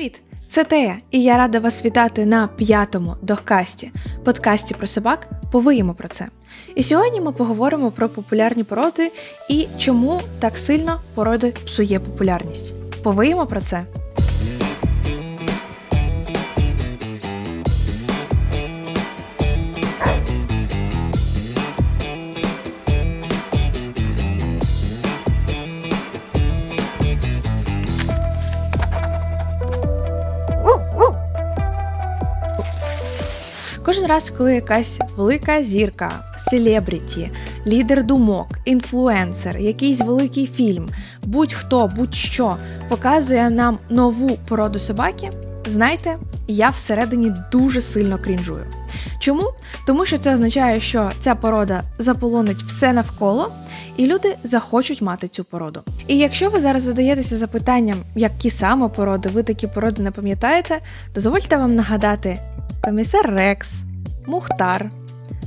Привіт! Це Тея, і я рада вас вітати на п'ятому дохкасті, подкасті про собак. Повиємо про це. І сьогодні ми поговоримо про популярні породи і чому так сильно породи псує популярність. Повиємо про це. Раз, коли якась велика зірка, селебріті, лідер думок, інфлюенсер, якийсь великий фільм, будь-хто, будь-що показує нам нову породу собаки, знайте, я всередині дуже сильно крінжую. Чому? Тому що це означає, що ця порода заполонить все навколо. І люди захочуть мати цю породу. І якщо ви зараз задаєтеся запитанням, які саме породи, ви такі породи не пам'ятаєте, дозвольте вам нагадати комісар Рекс, Мухтар,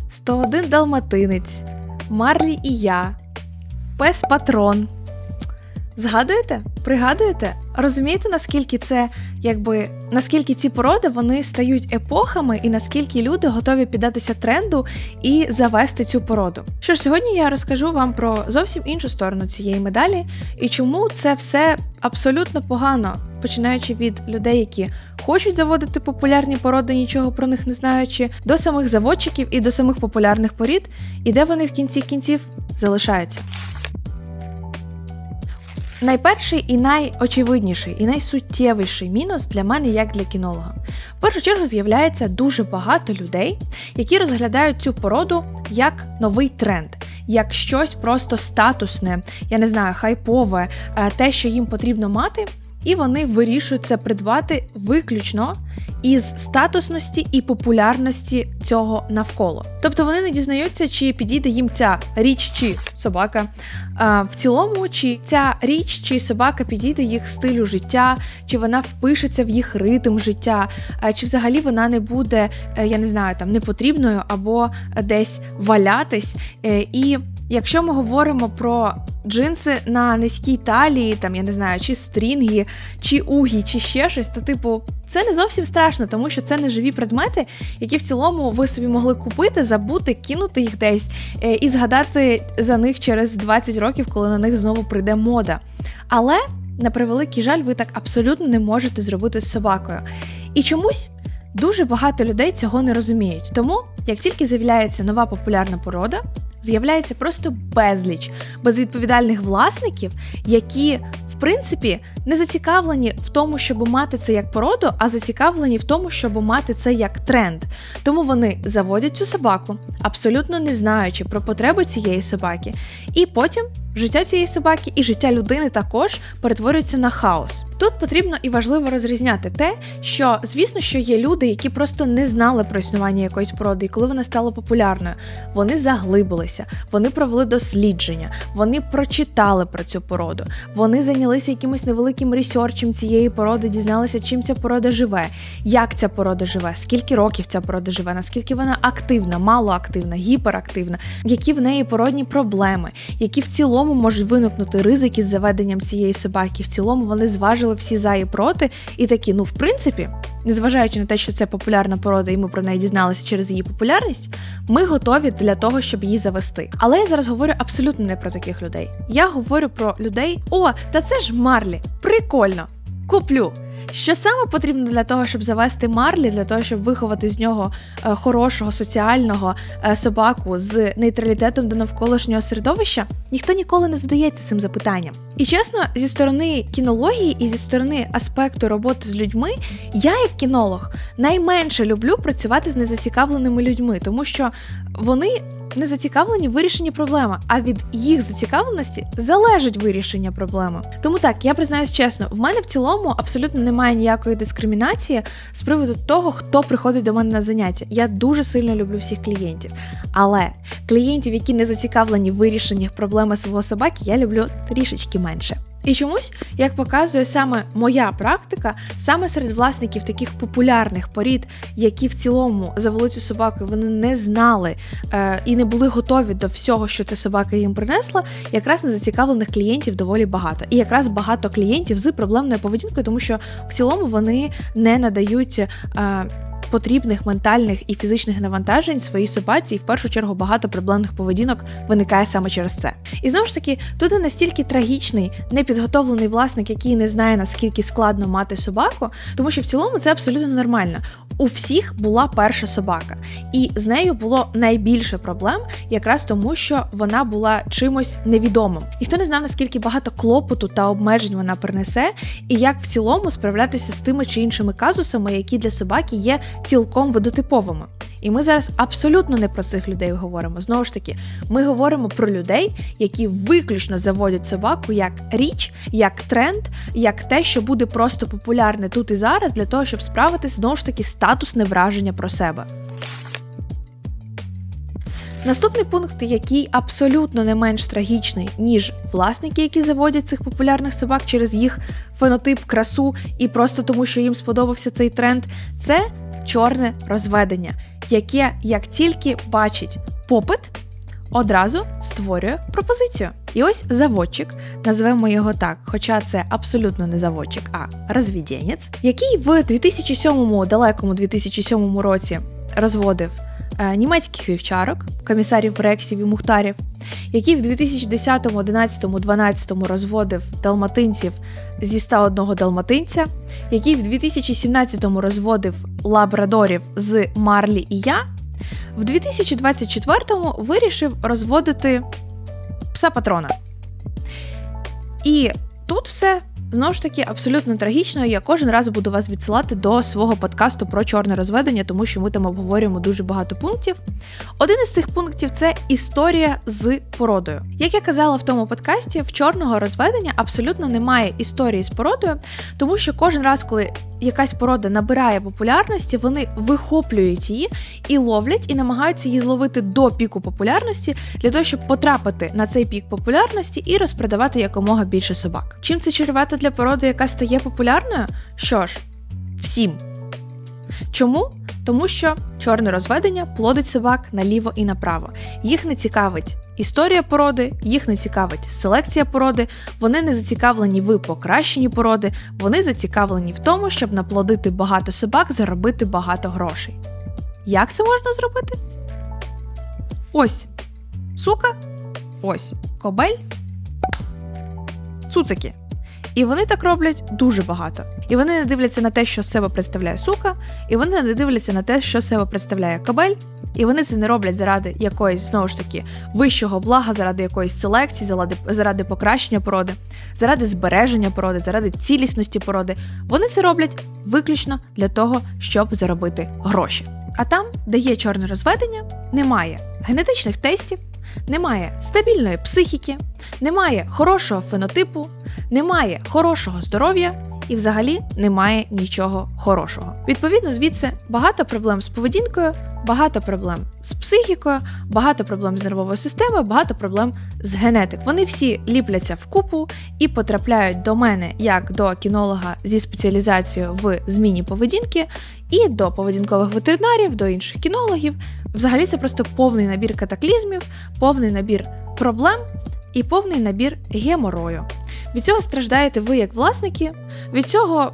101 Далматинець, Марлі і я, Пес Патрон. Згадуєте? Пригадуєте? Розумієте, наскільки це, якби наскільки ці породи вони стають епохами, і наскільки люди готові піддатися тренду і завести цю породу? Що ж, сьогодні я розкажу вам про зовсім іншу сторону цієї медалі і чому це все абсолютно погано, починаючи від людей, які хочуть заводити популярні породи, нічого про них не знаючи, до самих заводчиків і до самих популярних порід, і де вони в кінці кінців залишаються. Найперший і найочевидніший, і найсуттєвіший мінус для мене як для кінолога. В першу чергу з'являється дуже багато людей, які розглядають цю породу як новий тренд. Як щось просто статусне, я не знаю, хайпове, е, те, що їм потрібно мати, і вони вирішують це придбати виключно із статусності і популярності цього навколо. Тобто вони не дізнаються, чи підійде їм ця річ чи собака в цілому, чи ця річ чи собака підійде їх стилю життя, чи вона впишеться в їх ритм життя, чи взагалі вона не буде, е, я не знаю, там непотрібною або десь валятись. Е, і Якщо ми говоримо про джинси на низькій талії, там я не знаю, чи стрінги, чи угі, чи ще щось, то типу це не зовсім страшно, тому що це не живі предмети, які в цілому ви собі могли купити, забути, кинути їх десь е, і згадати за них через 20 років, коли на них знову прийде мода. Але на превеликий жаль, ви так абсолютно не можете зробити з собакою. І чомусь. Дуже багато людей цього не розуміють. Тому, як тільки з'являється нова популярна порода, з'являється просто безліч безвідповідальних власників, які принципі не зацікавлені в тому, щоб мати це як породу, а зацікавлені в тому, щоб мати це як тренд. Тому вони заводять цю собаку, абсолютно не знаючи про потреби цієї собаки, і потім життя цієї собаки і життя людини також перетворюються на хаос. Тут потрібно і важливо розрізняти те, що звісно, що є люди, які просто не знали про існування якоїсь породи, і коли вона стала популярною, вони заглибилися, вони провели дослідження, вони прочитали про цю породу, вони зайнялися якимось невеликим ресерчем цієї породи, дізналися, чим ця порода живе, як ця порода живе, скільки років ця порода живе, наскільки вона активна, малоактивна, гіперактивна, які в неї породні проблеми, які в цілому можуть виникнути ризики з заведенням цієї собаки. В цілому вони зважили всі за і проти, і такі, ну в принципі, незважаючи на те, що це популярна порода, і ми про неї дізналися через її популярність, ми готові для того, щоб її завести. Але я зараз говорю абсолютно не про таких людей. Я говорю про людей: о, та це ж Марлі, прикольно, куплю. Що саме потрібно для того, щоб завести Марлі, для того, щоб виховати з нього е, хорошого соціального е, собаку з нейтралітетом до навколишнього середовища, ніхто ніколи не задається цим запитанням. І чесно, зі сторони кінології і зі сторони аспекту роботи з людьми, я, як кінолог, найменше люблю працювати з незацікавленими людьми, тому що вони не зацікавлені в вирішенні проблеми, а від їх зацікавленості залежить вирішення проблеми. Тому так, я признаюсь чесно, в мене в цілому абсолютно немає ніякої дискримінації з приводу того, хто приходить до мене на заняття. Я дуже сильно люблю всіх клієнтів. Але клієнтів, які не зацікавлені в вирішенні проблеми свого собаки, я люблю трішечки менше. І чомусь, як показує саме моя практика, саме серед власників таких популярних порід, які в цілому завели цю собаку, вони не знали е, і не були готові до всього, що ця собака їм принесла, якраз незацікавлених клієнтів доволі багато. І якраз багато клієнтів з проблемною поведінкою, тому що в цілому вони не надають. Е, Потрібних ментальних і фізичних навантажень своїй собаці, і в першу чергу багато проблемних поведінок виникає саме через це. І знову ж таки, тут не настільки трагічний, непідготовлений власник, який не знає наскільки складно мати собаку, тому що в цілому це абсолютно нормально. У всіх була перша собака, і з нею було найбільше проблем, якраз тому, що вона була чимось невідомим. Ніхто не знав, наскільки багато клопоту та обмежень вона принесе, і як в цілому справлятися з тими чи іншими казусами, які для собаки є цілком водотиповими. І ми зараз абсолютно не про цих людей говоримо. Знову ж таки, ми говоримо про людей, які виключно заводять собаку як річ, як тренд, як те, що буде просто популярне тут і зараз, для того, щоб справитись знову ж таки статусне враження про себе. Наступний пункт, який абсолютно не менш трагічний, ніж власники, які заводять цих популярних собак через їх фенотип, красу і просто тому, що їм сподобався цей тренд, це чорне розведення, яке як тільки бачить попит, одразу створює пропозицію. І ось заводчик, назвемо його так, хоча це абсолютно не заводчик, а розвідєнець, який в 2007 далекому 2007 році розводив німецьких вівчарок, комісарів Рексів і Мухтарів, який в 2010, 11, 12 розводив далматинців зі 101 далматинця, який в 2017 розводив лабрадорів з Марлі і я, в 2024-му вирішив розводити пса патрона. І тут все знову ж таки абсолютно трагічно. Я кожен раз буду вас відсилати до свого подкасту про чорне розведення, тому що ми там обговорюємо дуже багато пунктів. Один із цих пунктів це історія з породою. Як я казала в тому подкасті, в чорного розведення абсолютно немає історії з породою, тому що кожен раз, коли якась порода набирає популярності, вони вихоплюють її і ловлять, і намагаються її зловити до піку популярності для того, щоб потрапити на цей пік популярності і розпродавати якомога більше собак. Чим це чревато для породи, яка стає популярною? Що ж, всім. Чому? Тому що чорне розведення плодить собак наліво і направо. Їх не цікавить історія породи, їх не цікавить селекція породи, вони не зацікавлені в покращенні породи, вони зацікавлені в тому, щоб наплодити багато собак, заробити багато грошей. Як це можна зробити? Ось сука, ось кобель, цуцики. І вони так роблять дуже багато. І вони не дивляться на те, що себе представляє сука, і вони не дивляться на те, що себе представляє кабель. І вони це не роблять заради якоїсь знову ж таки вищого блага, заради якоїсь селекції, заради, заради покращення породи, заради збереження породи, заради цілісності породи. Вони це роблять виключно для того, щоб заробити гроші. А там, де є чорне розведення, немає генетичних тестів, немає стабільної психіки, немає хорошого фенотипу, немає хорошого здоров'я і взагалі немає нічого хорошого. Відповідно, звідси багато проблем з поведінкою, багато проблем з психікою, багато проблем з нервовою системою, багато проблем з генетик. Вони всі ліпляться в купу і потрапляють до мене як до кінолога зі спеціалізацією в зміні поведінки, і до поведінкових ветеринарів, до інших кінологів. Взагалі, це просто повний набір катаклізмів, повний набір проблем і повний набір геморою. Від цього страждаєте ви як власники. Від цього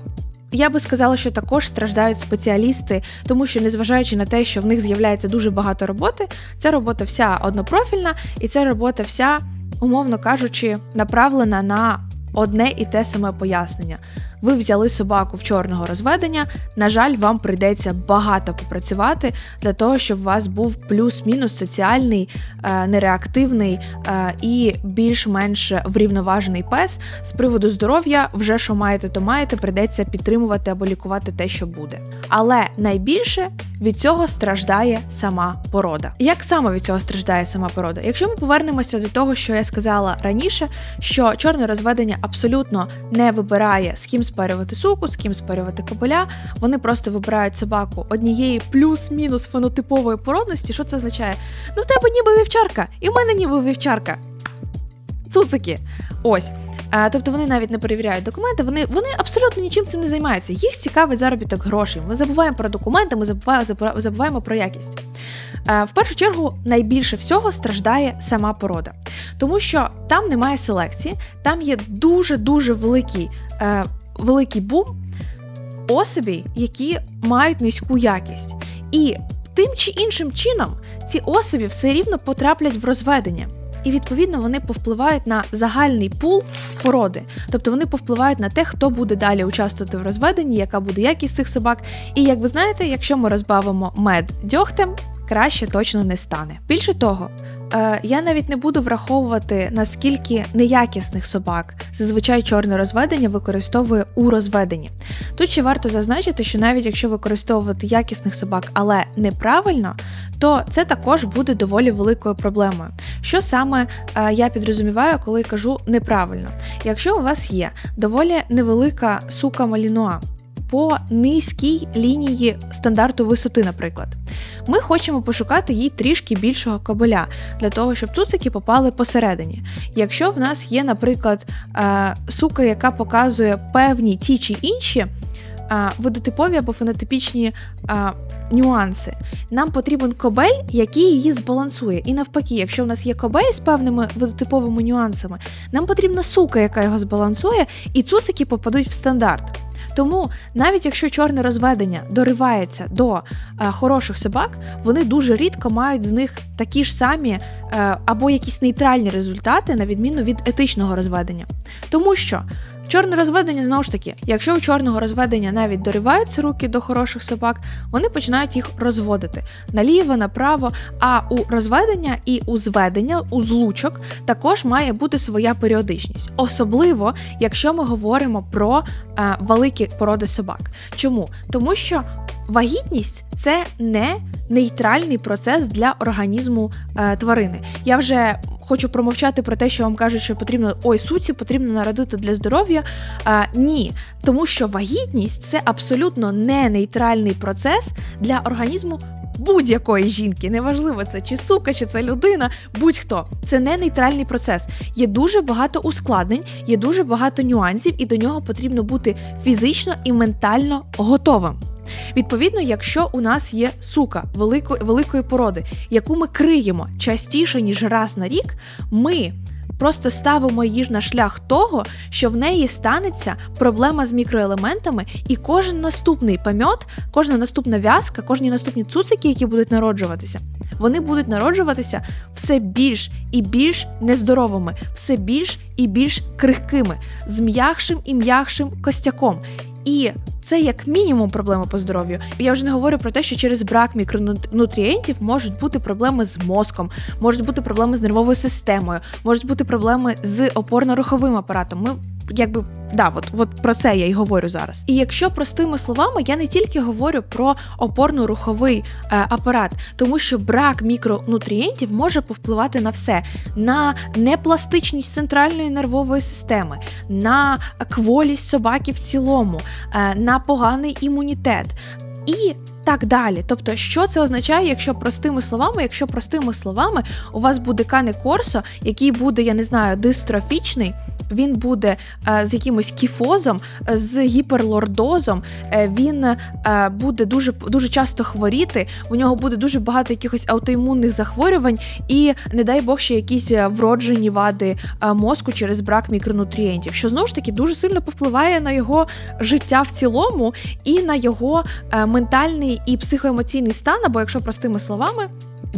я би сказала, що також страждають спеціалісти, тому що, незважаючи на те, що в них з'являється дуже багато роботи, ця робота вся однопрофільна, і ця робота вся, умовно кажучи, направлена на одне і те саме пояснення. Ви взяли собаку в чорного розведення. На жаль, вам прийдеться багато попрацювати для того, щоб у вас був плюс-мінус соціальний, е, нереактивний е, і більш-менш врівноважений пес. З приводу здоров'я, вже що маєте, то маєте, прийдеться підтримувати або лікувати те, що буде. Але найбільше від цього страждає сама порода. Як саме від цього страждає сама порода? Якщо ми повернемося до того, що я сказала раніше, що чорне розведення абсолютно не вибирає з ким спарювати суку, з ким спарювати кобеля. Вони просто вибирають собаку однієї плюс-мінус фенотипової породності. Що це означає? Ну, в тебе ніби вівчарка, і в мене ніби вівчарка. Цуцики. Ось. Е, тобто вони навіть не перевіряють документи, вони, вони абсолютно нічим цим не займаються. Їх цікавить заробіток грошей. Ми забуваємо про документи, ми забуваємо, забуваємо про якість. Е, в першу чергу найбільше всього страждає сама порода, тому що там немає селекції, там є дуже дуже великий, е, великий бум особей, які мають низьку якість. І тим чи іншим чином ці особі все рівно потраплять в розведення. І відповідно вони повпливають на загальний пул породи, тобто вони повпливають на те, хто буде далі участвувати в розведенні, яка буде якість цих собак. І як ви знаєте, якщо ми розбавимо мед дьогтем, краще точно не стане. Більше того, я навіть не буду враховувати наскільки неякісних собак зазвичай чорне розведення використовує у розведенні. Тут ще варто зазначити, що навіть якщо використовувати якісних собак, але неправильно, то це також буде доволі великою проблемою. Що саме е, я підрозуміваю, коли кажу неправильно? Якщо у вас є доволі невелика сука малінуа, по низькій лінії стандарту висоти, наприклад. Ми хочемо пошукати їй трішки більшого кабеля для того, щоб цуцики попали посередині. Якщо в нас є, наприклад, е, сука, яка показує певні ті чи інші е, водотипові або фенотипічні е, нюанси, нам потрібен кобель, який її збалансує. І навпаки, якщо в нас є кобель з певними водотиповими нюансами, нам потрібна сука, яка його збалансує, і цуцики попадуть в стандарт. Тому навіть якщо чорне розведення доривається до е, хороших собак, вони дуже рідко мають з них такі ж самі е, або якісь нейтральні результати, на відміну від етичного розведення. Тому що Чорне розведення знову ж таки, якщо у чорного розведення навіть дориваються руки до хороших собак, вони починають їх розводити наліво, направо. А у розведення і у зведення, у злучок також має бути своя періодичність, особливо якщо ми говоримо про е, великі породи собак. Чому? Тому що вагітність це не нейтральний процес для організму е, тварини. Я вже хочу промовчати про те, що вам кажуть, що потрібно ой, суці потрібно народити для здоров'я. А, Ні, тому що вагітність це абсолютно не нейтральний процес для організму. Будь-якої жінки, неважливо це чи сука, чи це людина, будь-хто. Це не нейтральний процес. Є дуже багато ускладнень, є дуже багато нюансів, і до нього потрібно бути фізично і ментально готовим. Відповідно, якщо у нас є сука великої, великої породи, яку ми криємо частіше ніж раз на рік, ми. Просто ставимо її на шлях того, що в неї станеться проблема з мікроелементами, і кожен наступний пам'ят, кожна наступна в'язка, кожні наступні цуцики, які будуть народжуватися, вони будуть народжуватися все більш і більш нездоровими, все більш і більш крихкими, з м'якшим і м'якшим костяком. І це як мінімум проблема по здоров'ю. Я вже не говорю про те, що через брак мікронутрієнтів можуть бути проблеми з мозком, можуть бути проблеми з нервовою системою, можуть бути проблеми з опорно-руховим апаратом. Ми якби да, от, от про це я й говорю зараз. І якщо простими словами, я не тільки говорю про опорно-руховий е, апарат, тому що брак мікронутрієнтів може повпливати на все: на непластичність центральної нервової системи, на кволість собаки в цілому, е, на поганий імунітет. І так далі. Тобто, що це означає, якщо простими словами, якщо простими словами у вас буде кане корсо, який буде, я не знаю, дистрофічний, він буде е, з якимось кіфозом, з гіперлордозом, е, він е, буде дуже дуже часто хворіти. У нього буде дуже багато якихось аутоімунних захворювань, і не дай Бог ще якісь вроджені вади мозку через брак мікронутрієнтів, що знову ж таки дуже сильно повпливає на його життя в цілому і на його ментальний і психоемоційний стан, або якщо простими словами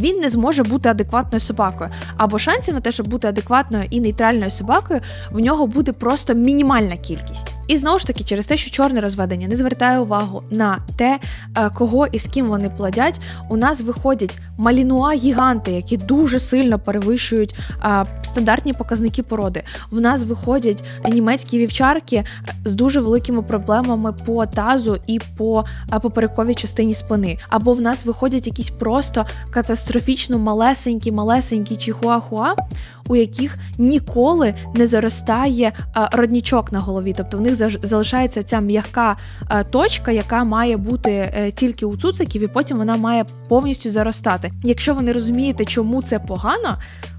він не зможе бути адекватною собакою. Або шансів на те, щоб бути адекватною і нейтральною собакою, в нього буде просто мінімальна кількість. І знову ж таки, через те, що чорне розведення не звертає увагу на те, е, кого і з ким вони плодять, у нас виходять малінуа гіганти, які дуже сильно перевищують стандартні показники породи. В нас виходять німецькі вівчарки е, з дуже великими проблемами по тазу і по поперековій частині спини. Або в нас виходять якісь просто катастрофічно малесенькі, малесенькі чихуахуа, у яких ніколи не заростає роднічок на голові, тобто в них залишається ця м'яка точка, яка має бути е, тільки у цуциків, і потім вона має повністю заростати. Якщо ви не розумієте, чому це погано.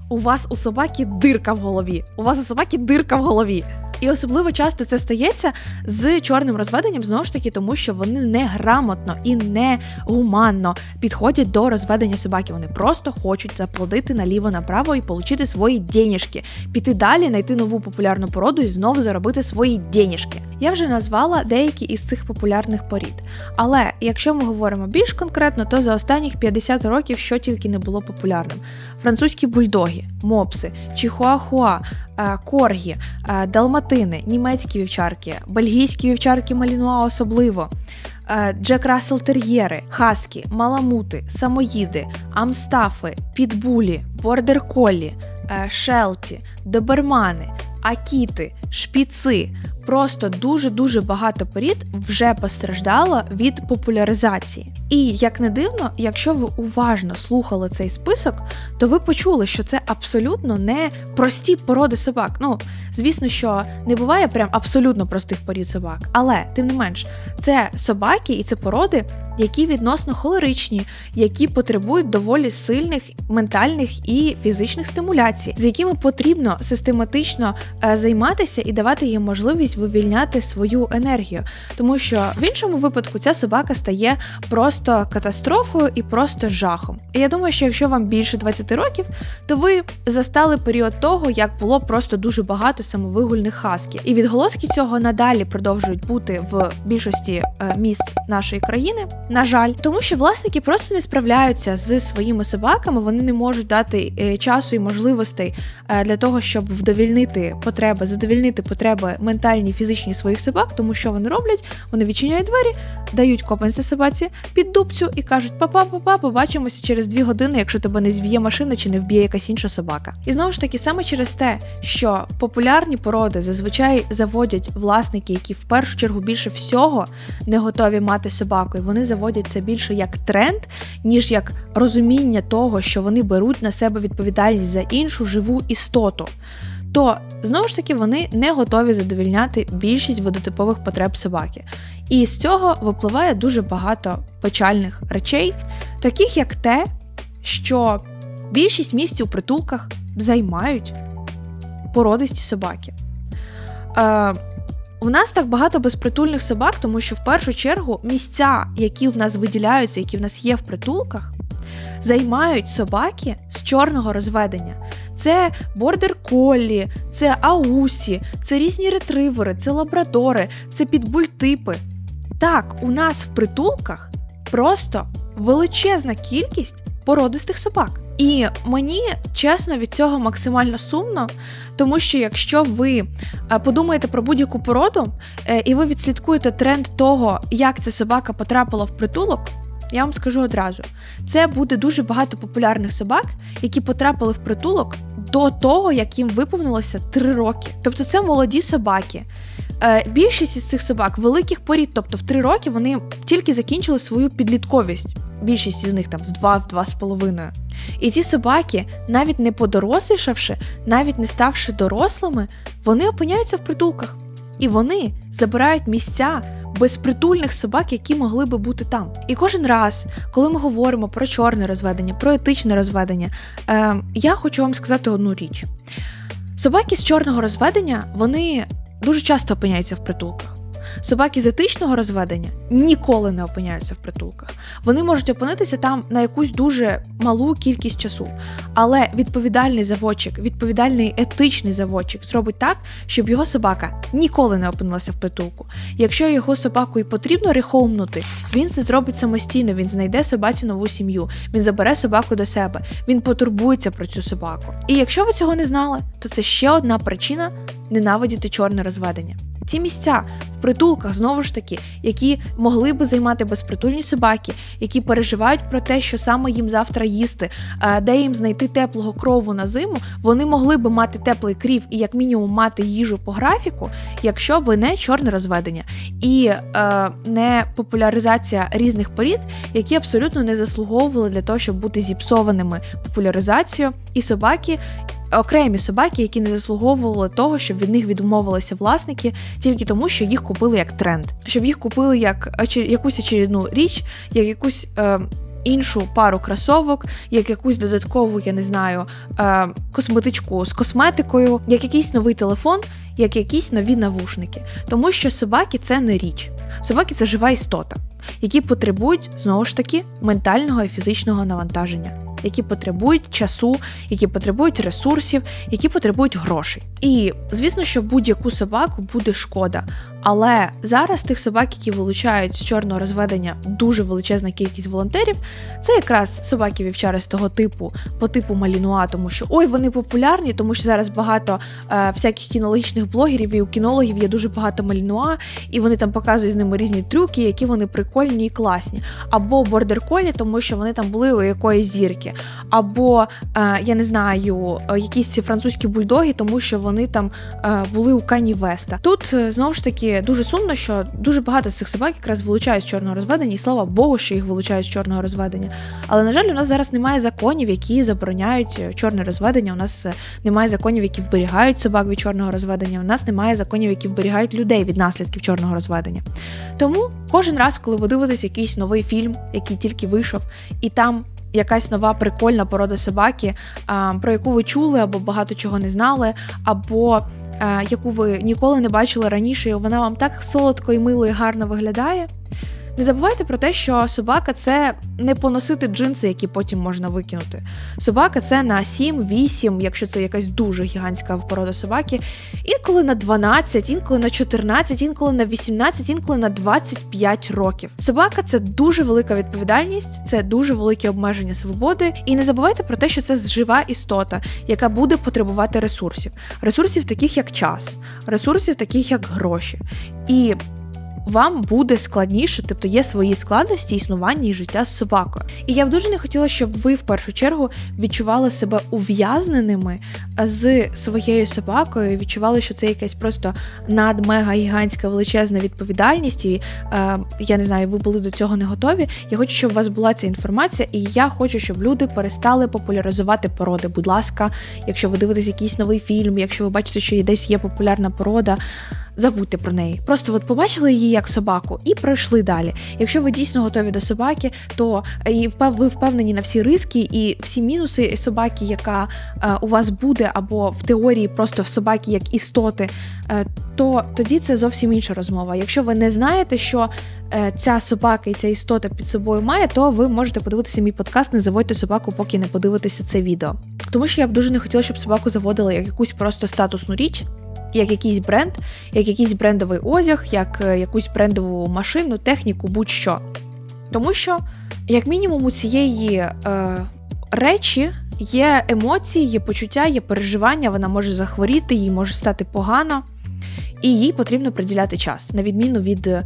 у вас у собаки дирка в голові. У вас у собаки дирка в голові. І особливо часто це стається з чорним розведенням, знову ж таки, тому що вони неграмотно і не гуманно підходять до розведення собаки. Вони просто хочуть заплодити наліво-направо і отримати свої денежки, піти далі, знайти нову популярну породу і знову заробити свої денежки. Я вже назвала деякі із цих популярних порід. Але якщо ми говоримо більш конкретно, то за останніх 50 років що тільки не було популярним: французькі бульдоги, мопси, чихуахуа, коргі, е, далматини, німецькі вівчарки, бельгійські вівчарки малінуа особливо. е, Джек Рассел Тер'єри, Хаскі, Маламути, Самоїди, Амстафи, Підбулі, Бордер Коллі, е, Шелті, Добермани, Акіти, Шпіци. Просто дуже-дуже багато порід вже постраждало від популяризації. І як не дивно, якщо ви уважно слухали цей список, то ви почули, що це абсолютно не прості породи собак. Ну, звісно, що не буває прям абсолютно простих порід собак, але тим не менш, це собаки і це породи, які відносно холеричні, які потребують доволі сильних ментальних і фізичних стимуляцій, з якими потрібно систематично е, займатися і давати їм можливість вивільняти свою енергію. Тому що в іншому випадку ця собака стає просто катастрофою і просто жахом. І я думаю, що якщо вам більше 20 років, то ви застали період того, як було просто дуже багато самовигульних хасків. І відголоски цього надалі продовжують бути в більшості е, міст нашої країни. На жаль, тому що власники просто не справляються з своїми собаками, вони не можуть дати е, часу і можливостей е, для того, щоб вдовільнити потреби, задовільнити потреби ментальні фізичні своїх собак, тому що вони роблять, вони відчиняють двері, дають копанця собаці під дубцю і кажуть: папа, папа, побачимося через дві години, якщо тебе не зб'є машина чи не вб'є якась інша собака. І знову ж таки, саме через те, що популярні породи зазвичай заводять власники, які в першу чергу більше всього не готові мати собаку, і вони заводять це більше як тренд, ніж як розуміння того, що вони беруть на себе відповідальність за іншу живу істоту. То знову ж таки вони не готові задовільняти більшість водотипових потреб собаки. І з цього випливає дуже багато печальних речей, таких як те, що більшість місць у притулках займають породисті собаки. Е, у нас так багато безпритульних собак, тому що в першу чергу місця, які в нас виділяються, які в нас є в притулках, займають собаки з чорного розведення. Це бордер коллі, це аусі, це різні ретривери, це лабрадори, це підбультипи. Так, у нас в притулках просто величезна кількість породистих собак. І мені чесно від цього максимально сумно, тому що якщо ви е, подумаєте про будь-яку породу, е, і ви відслідкуєте тренд того, як ця собака потрапила в притулок. Я вам скажу одразу: це буде дуже багато популярних собак, які потрапили в притулок до того, як їм виповнилося 3 роки. Тобто це молоді собаки. Е, Більшість із цих собак великих порід, тобто в 3 роки вони тільки закінчили свою підлітковість. Більшість із них там в 2 з 2,5. І ці собаки, навіть не подорослішавши, навіть не ставши дорослими, вони опиняються в притулках. І вони забирають місця безпритульних собак, які могли би бути там. І кожен раз, коли ми говоримо про чорне розведення, про етичне розведення, е, я хочу вам сказати одну річ: собаки з чорного розведення вони дуже часто опиняються в притулках. Собаки з етичного розведення ніколи не опиняються в притулках. Вони можуть опинитися там на якусь дуже малу кількість часу. Але відповідальний заводчик, відповідальний етичний заводчик зробить так, щоб його собака ніколи не опинилася в притулку. Якщо його собаку і потрібно рехоумнути, він це зробить самостійно. Він знайде собаці нову сім'ю, він забере собаку до себе, він потурбується про цю собаку. І якщо ви цього не знали, то це ще одна причина ненавидіти чорне розведення. Ці місця в притулках знову ж таки, які могли би займати безпритульні собаки, які переживають про те, що саме їм завтра їсти, де їм знайти теплого крову на зиму, вони могли би мати теплий крів і як мінімум мати їжу по графіку, якщо би не чорне розведення. І е, не популяризація різних порід, які абсолютно не заслуговували для того, щоб бути зіпсованими популяризацією, і собаки окремі собаки, які не заслуговували того, щоб від них відмовилися власники, тільки тому, що їх купили як тренд, щоб їх купили як якусь очередну річ, як якусь. Е, іншу пару кросовок, як якусь додаткову, я не знаю, е, косметичку з косметикою, як якийсь новий телефон, як якісь нові навушники. Тому що собаки це не річ. Собаки це жива істота, які потребують знову ж таки ментального і фізичного навантаження. Які потребують часу, які потребують ресурсів, які потребують грошей. І звісно, що будь-яку собаку буде шкода. Але зараз тих собак, які вилучають з чорного розведення дуже величезна кількість волонтерів, це якраз собаки вівчаристого типу, по типу Малінуа, тому що ой, вони популярні, тому що зараз багато е, всяких кінологічних блогерів і у кінологів є дуже багато Малінуа, і вони там показують з ними різні трюки, які вони прикольні і класні. Або бордер-колі, тому що вони там були у якоїсь зірки, або е, я не знаю, е, якісь французькі бульдоги, тому що вони там е, були у Кані Веста. Тут е, знову ж таки дуже сумно, що дуже багато з цих собак якраз вилучають з чорного розведення, і слава Богу, що їх вилучають з чорного розведення. Але на жаль, у нас зараз немає законів, які забороняють е, чорне розведення. У нас е, немає законів, які вберігають собак від чорного розведення. У нас немає законів, які вберігають людей від наслідків чорного розведення. Тому кожен раз, коли ви дивитесь якийсь новий фільм, який тільки вийшов, і там. Якась нова прикольна порода собаки, про яку ви чули або багато чого не знали, або яку ви ніколи не бачили раніше, і вона вам так солодко і мило і гарно виглядає. Не забувайте про те, що собака це не поносити джинси, які потім можна викинути. Собака це на 7-8, якщо це якась дуже гігантська порода собаки, інколи на 12, інколи на 14, інколи на 18, інколи на 25 років. Собака це дуже велика відповідальність, це дуже велике обмеження свободи. І не забувайте про те, що це жива істота, яка буде потребувати ресурсів. Ресурсів таких як час, ресурсів таких як гроші. І вам буде складніше, тобто є свої складності існування і життя з собакою. І я б дуже не хотіла, щоб ви в першу чергу відчували себе ув'язненими з своєю собакою, відчували, що це якась просто надмега гігантська величезна відповідальність, і е, я не знаю, ви були до цього не готові. Я хочу, щоб у вас була ця інформація, і я хочу, щоб люди перестали популяризувати породи. Будь ласка, якщо ви дивитесь якийсь новий фільм, якщо ви бачите, що десь є популярна порода забудьте про неї. Просто от побачили її як собаку і пройшли далі. Якщо ви дійсно готові до собаки, то і ви впевнені на всі риски і всі мінуси собаки, яка е, у вас буде, або в теорії просто собаки як істоти, е, то тоді це зовсім інша розмова. Якщо ви не знаєте, що е, ця собака і ця істота під собою має, то ви можете подивитися мій подкаст, не заводьте собаку, поки не подивитеся це відео. Тому що я б дуже не хотіла, щоб собаку заводили як якусь просто статусну річ як якийсь бренд, як якийсь брендовий одяг, як е, якусь брендову машину, техніку, будь-що. Тому що, як мінімум, у цієї е, речі є емоції, є почуття, є переживання, вона може захворіти, їй може стати погано. І їй потрібно приділяти час, на відміну від е,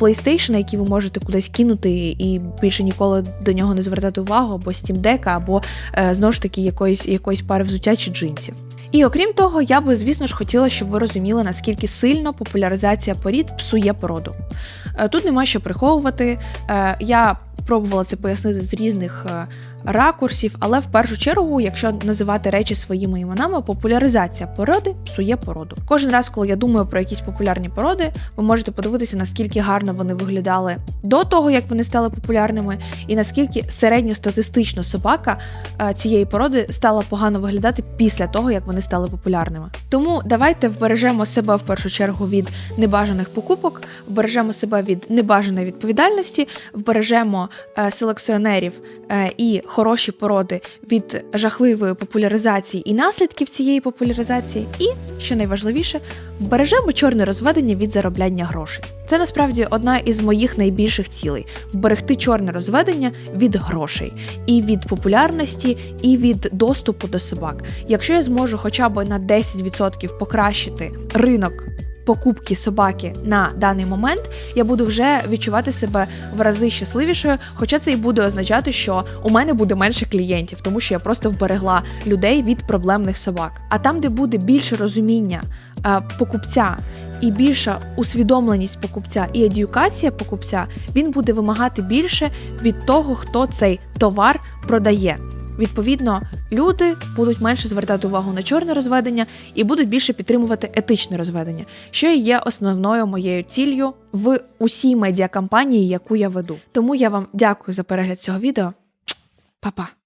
PlayStation, який ви можете кудись кинути і більше ніколи до нього не звертати увагу, або Steam Deck, або е, знову ж таки якоїсь якоїсь пари взуття чи джинсів. І окрім того, я би, звісно ж, хотіла, щоб ви розуміли, наскільки сильно популяризація порід псує породу. Е, тут нема що приховувати. Я пробувала це пояснити з різних е, ракурсів, але в першу чергу, якщо називати речі своїми іменами, популяризація породи псує породу. Кожен раз, коли я думаю про якісь популярні породи, ви можете подивитися, наскільки гарно вони виглядали до того, як вони стали популярними, і наскільки середньостатистично собака е, цієї породи стала погано виглядати після того, як вони стали популярними. Тому давайте вбережемо себе в першу чергу від небажаних покупок, вбережемо себе від небажаної відповідальності, вбережемо селекціонерів е, і хороші породи від жахливої популяризації і наслідків цієї популяризації, і, що найважливіше, вбережемо чорне розведення від заробляння грошей. Це насправді одна із моїх найбільших цілей вберегти чорне розведення від грошей, і від популярності, і від доступу до собак. Якщо я зможу хоча б на 10% покращити ринок покупки собаки на даний момент, я буду вже відчувати себе в рази щасливішою, хоча це і буде означати, що у мене буде менше клієнтів, тому що я просто вберегла людей від проблемних собак. А там, де буде більше розуміння е, покупця. І більша усвідомленість покупця і едюкація покупця він буде вимагати більше від того, хто цей товар продає. Відповідно, люди будуть менше звертати увагу на чорне розведення і будуть більше підтримувати етичне розведення, що і є основною моєю ціллю в усій медіакампанії, яку я веду. Тому я вам дякую за перегляд цього відео. Па-па!